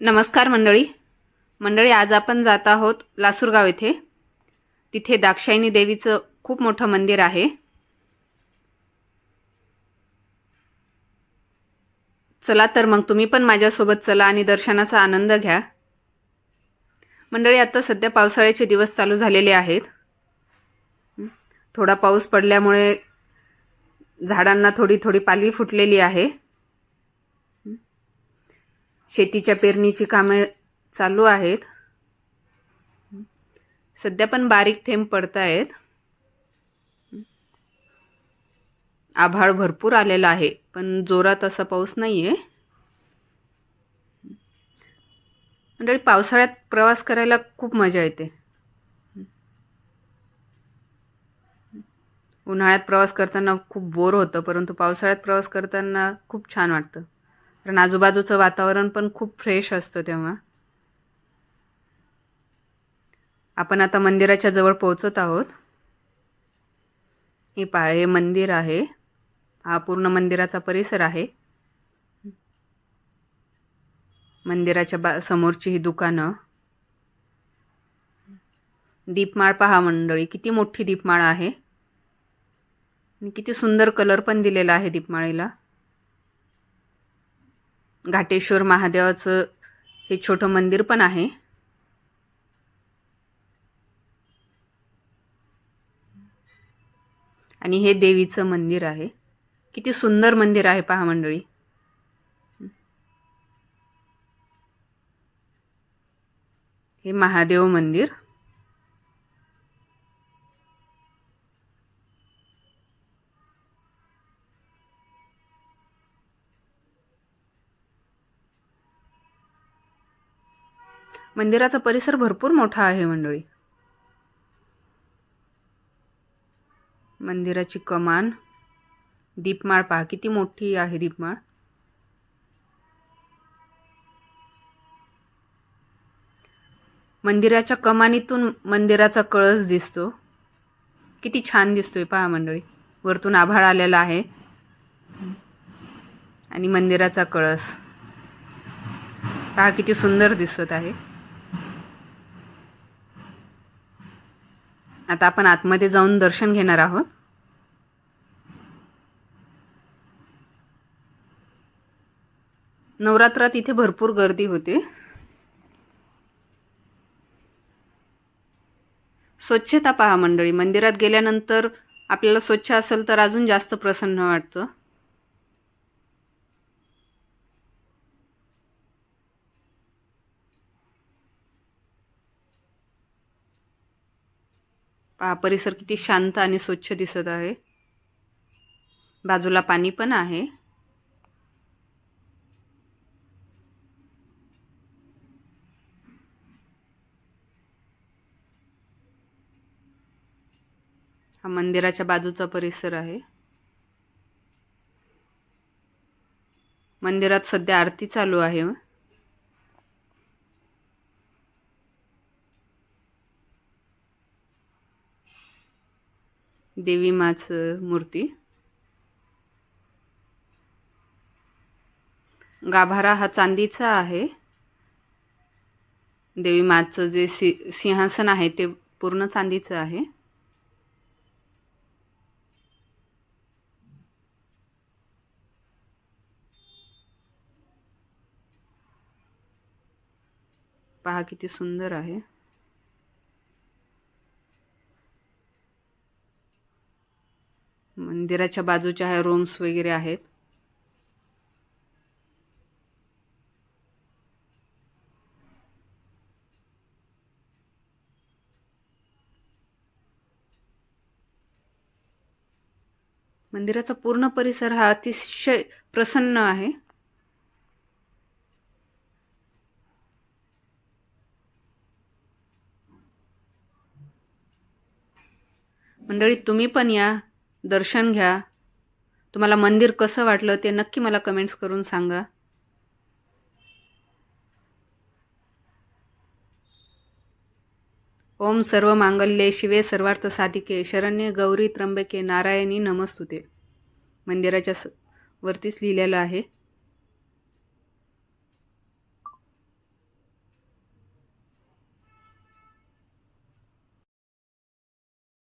नमस्कार मंडळी. मंडळी आज आपण जात आहोत लासूरगाव येथे. तिथे दाक्षायणी देवीचं खूप मोठं मंदिर आहे. चला तर मग तुम्ही पण माझ्यासोबत चला आणि दर्शनाचा आनंद घ्या. मंडळी आता सध्या पावसाळ्याचे दिवस चालू झालेले आहेत. थोडा पाऊस पडल्यामुळे झाडांना थोडी थोडी पालवी फुटलेली आहे. शेतीच्या पेरणीची कामे चालू आहेत. सध्या पण बारीक थेंब पडत आहेत आभाळ भरपूर आलेला आहे पण जोरात असा पाऊस नाही आहे मंडळी पावसाळ्यात प्रवास करायला खूप मजा येते. उन्हाळ्यात प्रवास करताना खूप बोर होतं परंतु पावसाळ्यात प्रवास करताना खूप छान वाटतं. कारण आजूबाजूचं वातावरण पण खूप फ्रेश असतं तेव्हा. आपण आता मंदिराच्या जवळ पोहोचत आहोत. हे पा हे मंदिर आहे. हा पूर्ण मंदिराचा परिसर आहे. मंदिराच्या बा समोरची ही दुकानं. दीपमाळ पहा मंडळी किती मोठी दीपमाळ आहे. आणि किती सुंदर कलर पण दिलेला आहे दीपमाळीला. घाटेश्वर महादेवाचं हे छोटं मंदिर पण आहे. आणि हे देवीचं मंदिर आहे. किती सुंदर मंदिर आहे पहा मंडळी. हे महादेव मंदिर. मंदिराचा परिसर भरपूर मोठा आहे मंडळी. मंदिराची कमान दीपमाळ पहा किती मोठी आहे दीपमाळ. मंदिराच्या कमानीतून मंदिराचा कळस दिसतो. किती छान दिसतोय पहा मंडळी. वरतून आभाळ आलेला आहे. आणि मंदिराचा कळस. पहा किती सुंदर दिसत आहे. आता आपण आतमध्ये जाऊन दर्शन घेणार आहोत. नवरात्रात इथे भरपूर गर्दी होते. स्वच्छता पहा मंडळी मंदिरात गेल्यानंतर आपल्याला स्वच्छ असेल तर अजून जास्त प्रसन्न वाटतं. परिसर किती शांत आणि स्वच्छ दिसत आहे. बाजूला पाणी पण आहे. हा मंदिराच्या बाजूचा परिसर आहे. मंदिरात सध्या आरती चालू आहे. देवी माच मूर्ती. गाभारा हा चांदीचा आहे. देवी माचं जे सि सिंहासन आहे ते पूर्ण चांदीचं आहे. पहा किती सुंदर आहे. मंदिराच्या बाजूच्या ह्या रूम्स वगैरे आहेत. मंदिराचा पूर्ण परिसर हा अतिशय प्रसन्न आहे. मंडळी तुम्ही पण या. दर्शन घ्या. तुम्हाला मंदिर कसं वाटलं ते नक्की मला कमेंट्स करून सांगा. ओम सर्व मांगल्ये शिवे सर्वार्थ साधिके. शरण्य गौरी त्र्यंबके. नारायणी नमस्तुते. मंदिराच्या स वरतीच लिहिलेलं आहे.